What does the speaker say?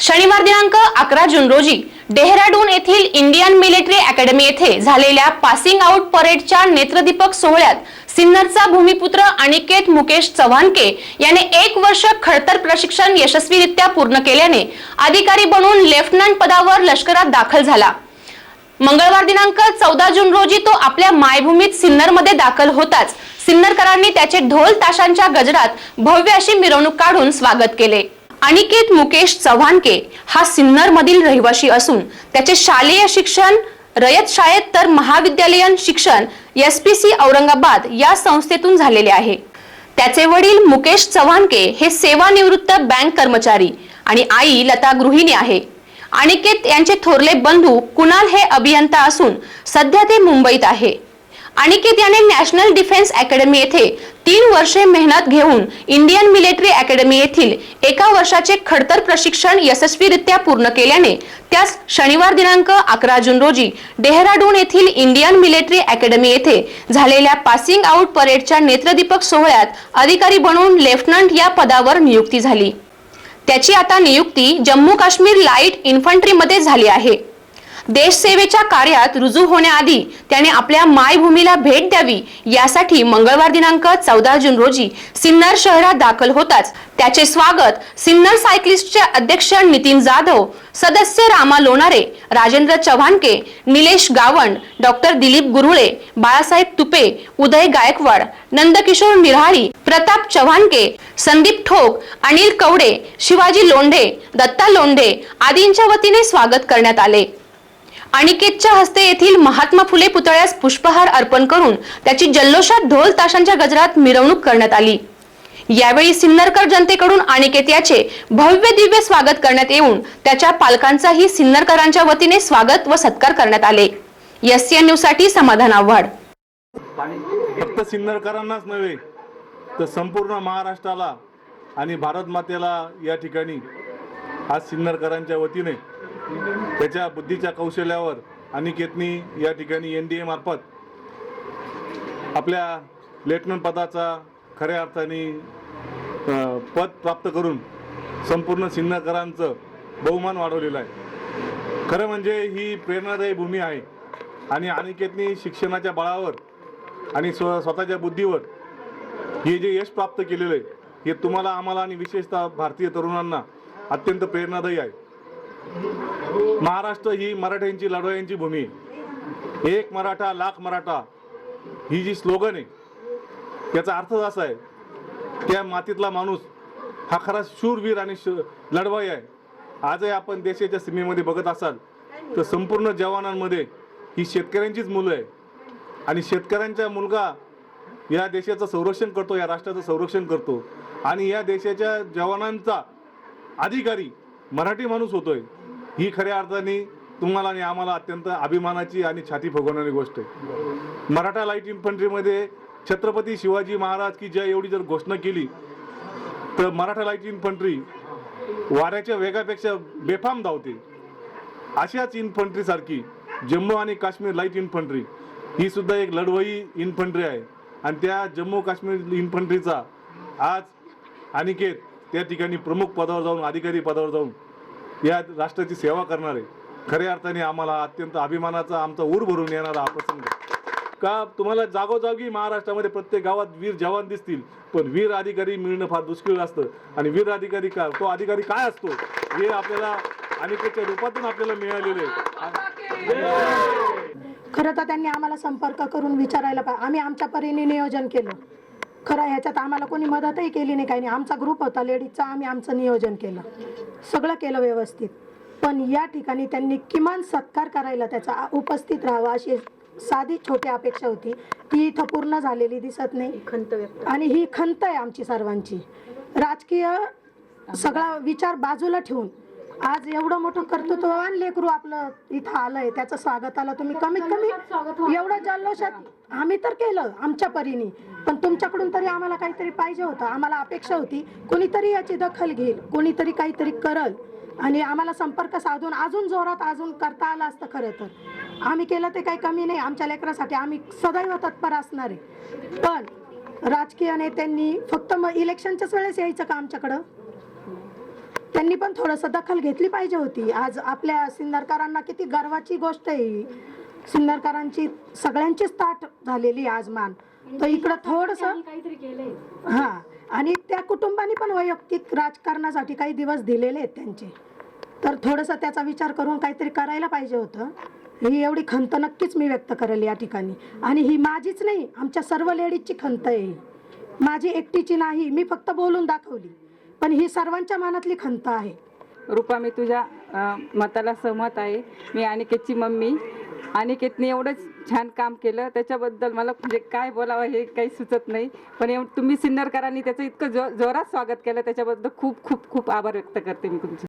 शनिवार दिनांक अकरा जून रोजी डेहराडून येथील इंडियन मिलिटरी अकॅडमी येथे झालेल्या पासिंग आउट परेडच्या नेत्रदीपक सोहळ्यात सिन्नरचा भूमिपुत्र अनिकेत मुकेश चव्हाणके याने एक वर्ष खडतर प्रशिक्षण यशस्वीरित्या पूर्ण केल्याने अधिकारी बनून लेफ्टनंट पदावर लष्करात दाखल झाला. मंगळवार दिनांक चौदा जून रोजी तो आपल्या मायभूमीत सिन्नरमध्ये दाखल होताच. सिन्नरकरांनी त्याचे ढोल ताशांच्या गजरात भव्य अशी मिरवणूक काढून स्वागत केले. अनिकेत मुकेश चव्हाणके हा सिन्नर मधील रहिवासी असून त्याचे शालेय शिक्षण रयत शाळेत तर महाविद्यालयीन शिक्षण एस पी सी औरंगाबाद या संस्थेतून झालेले आहे. त्याचे वडील मुकेश चव्हाणके हे सेवानिवृत्त बँक कर्मचारी आणि आई लता गृहिणी आहे. अनिकेत यांचे थोरले बंधू कुणाल हे अभियंता असून सध्या ते मुंबईत आहे. अनिकेत याने नॅशनल डिफेन्स अकॅडमी येथे तीन वर्षे मेहनत घेऊन इंडियन मिलिटरी अकॅडमी येथील एका वर्षाचे खडतर प्रशिक्षण यशस्वीरित्या पूर्ण केल्याने त्यास शनिवार दिनांक अकरा जून रोजी डेहराडून येथील इंडियन मिलिटरी अकॅडमी येथे झालेल्या पासिंग आउट परेडच्या नेत्रदीपक सोहळ्यात अधिकारी बनवून लेफ्टनंट या पदावर नियुक्ती झाली. त्याची आता नियुक्ती जम्मू काश्मीर लाइट इन्फंट्रीमध्ये झाली आहे. देशसेवेच्या कार्यात रुजू होण्याआधी त्याने आपल्या मायभूमीला भेट द्यावी यासाठी मंगळवार दिनांक चौदा जून रोजी सिन्नर शहरात दाखल होताच त्याचे स्वागत सिन्नर सायक्लिस्टचे अध्यक्ष नितीन जाधव सदस्य रामा लोणारे राजेंद्र चव्हाणके निलेश गावंड डॉक्टर दिलीप गुरुळे बाळासाहेब तुपे उदय गायकवाड नंदकिशोर निराळी प्रताप चव्हाणके संदीप ठोक अनिल कवडे शिवाजी लोंढे दत्ता लोंढे आदींच्या वतीने स्वागत करण्यात आले. अनिकेतच्या हस्ते येथील महात्मा फुले पुतळ्यास पुष्पहार अर्पण करून त्याची जल्लोषात ढोल ताशांच्या गजरात मिरवणूक करण्यात आली. यावेळी सिन्नरकर जनतेकडून अनिकेत याचे भव्य दिव्य स्वागत करण्यात येऊन त्याच्या पालकांचाही सिन्नरकरांच्या वतीने स्वागत व सत्कार करण्यात आले. एस न्यूजसाठी समाधान आव्हाड. फक्त सिन्नरकरांनाच नव्हे तर संपूर्ण महाराष्ट्राला आणि भारत मातेला या ठिकाणी आज सिन्नरकरांच्या वतीने त्याच्या बुद्धीच्या कौशल्यावर अनिकेतनी या ठिकाणी एन डी ए मार्फत आपल्या लेफ्टनंट पदाचा खऱ्या अर्थाने पद प्राप्त करून संपूर्ण सिन्नकरांचं बहुमान वाढवलेलं आहे. खरं म्हणजे ही प्रेरणादायी भूमी आहे. आणि अनिकेतनी शिक्षणाच्या बळावर आणि स्व स्वतःच्या बुद्धीवर हे जे यश प्राप्त केलेलं आहे हे तुम्हाला आम्हाला आणि विशेषतः भारतीय तरुणांना अत्यंत प्रेरणादायी आहे. महाराष्ट्र ही मराठ्यांची लढवयांची भूमी. आहे एक मराठा लाख मराठा ही जी स्लोगन आहे त्याचा अर्थ असा आहे त्या मातीतला माणूस हा खरा शूरवीर आणि श लढवाई आहे. आजही आपण देशाच्या सीमेमध्ये बघत असाल तर संपूर्ण जवानांमध्ये ही शेतकऱ्यांचीच मुलं आहे. आणि शेतकऱ्यांचा मुलगा या देशाचं संरक्षण करतो या राष्ट्राचं संरक्षण करतो. आणि या देशाच्या जवानांचा अधिकारी मराठी माणूस होतोय. ही खऱ्या अर्थाने तुम्हाला आणि आम्हाला अत्यंत अभिमानाची आणि छाती फुगवणारी गोष्ट आहे. मराठा लाइट इन्फंट्रीमध्ये छत्रपती शिवाजी महाराज की जय एवढी जर घोषणा केली तर मराठा लाइट इन्फंट्री वाऱ्याच्या वेगापेक्षा बेफाम धावते अशाच इन्फंट्रीसारखी जम्मू आणि काश्मीर लाइट इन्फंट्री ही सुद्धा एक लढवई इन्फंट्री आहे. आणि त्या जम्मू काश्मीर इन्फंट्रीचा आज अनिकेत त्या ठिकाणी प्रमुख पदावर जाऊन अधिकारी पदावर जाऊन या राष्ट्राची सेवा करणारे खऱ्या अर्थाने आम्हाला अत्यंत अभिमानाचा आमचा ऊर भरून येणारा हा प्रसंग का तुम्हाला जागोजागी महाराष्ट्रामध्ये प्रत्येक गावात वीर जवान दिसतील पण वीर अधिकारी मिळणं फार दुष्किळ असतं. आणि वीर अधिकारी का तो अधिकारी काय असतो हे आपल्याला अनिकेतच्या रूपातून आपल्याला मिळालेले खरं तर त्यांनी आम्हाला संपर्क करून विचारायला पाहिजे. आम्ही आमच्या परीने नियोजन केलं. खरं ह्याच्यात आम्हाला कोणी मदतही केली नाही काही नाही. आमचा ग्रुप होता लेडीजचा आम्ही आमचं नियोजन केलं. सगळं केलं व्यवस्थित. पण या ठिकाणी त्यांनी किमान सत्कार करायला त्याचा उपस्थित राहावा अशी साधी छोटी अपेक्षा होती. ती इथं पूर्ण झालेली दिसत नाही. खंत आणि ही खंत आहे आमची सर्वांची. राजकीय सगळा विचार बाजूला ठेवून आज एवढं मोठं कर्तृत्ववान लेकरू आपलं इथं आलंय त्याचं स्वागताला तुम्ही कमीत कमी एवढं जल्लोषात आम्ही तर केलं आमच्या परीने. पण तुमच्याकडून तरी आम्हाला काहीतरी पाहिजे होतं आम्हाला अपेक्षा होती कोणीतरी याची दखल घेईल कोणीतरी काहीतरी करल. आणि आम्हाला संपर्क साधून अजून जोरात अजून करता आलं असतं खरं तर. आम्ही केलं ते काही कमी नाही आमच्या लेकरासाठी आम्ही सदैव तत्पर असणार. आहे पण राजकीय नेत्यांनी फक्त मग इलेक्शनच्याच वेळेस यायचं का आमच्याकडं? त्यांनी पण थोडंसं दखल घेतली पाहिजे होती. आज आपल्या सिन्नरकरांना किती गर्वाची गोष्ट आहे ही. सिन्नरकरांची सगळ्यांचीच ताट झालेली आज मान. तर इकडं थोडंसं हा. आणि त्या कुटुंबाने पण वैयक्तिक राजकारणासाठी काही दिवस दिलेले आहेत त्यांचे. तर थोडंसं त्याचा विचार करून काहीतरी करायला पाहिजे होतं. ही एवढी खंत नक्कीच मी व्यक्त करेल या ठिकाणी. आणि ही माझीच नाही आमच्या सर्व लेडीजची खंत आहे. माझी एकटीची नाही मी फक्त बोलून दाखवली. पण ही सर्वांच्या मनातली खंत आहे. रुपा मी तुझ्या मताला सहमत आहे. मी अनिकेतची मम्मी. अनिकेतने एवढंच छान काम केलं. त्याच्याबद्दल मला म्हणजे काय बोलावं हे काही सुचत नाही. पण एव तुम्ही सिन्नरकरांनी त्याचं इतकं जो जोरात स्वागत केलं. त्याच्याबद्दल खूप खूप खूप आभार व्यक्त करते मी तुमचे.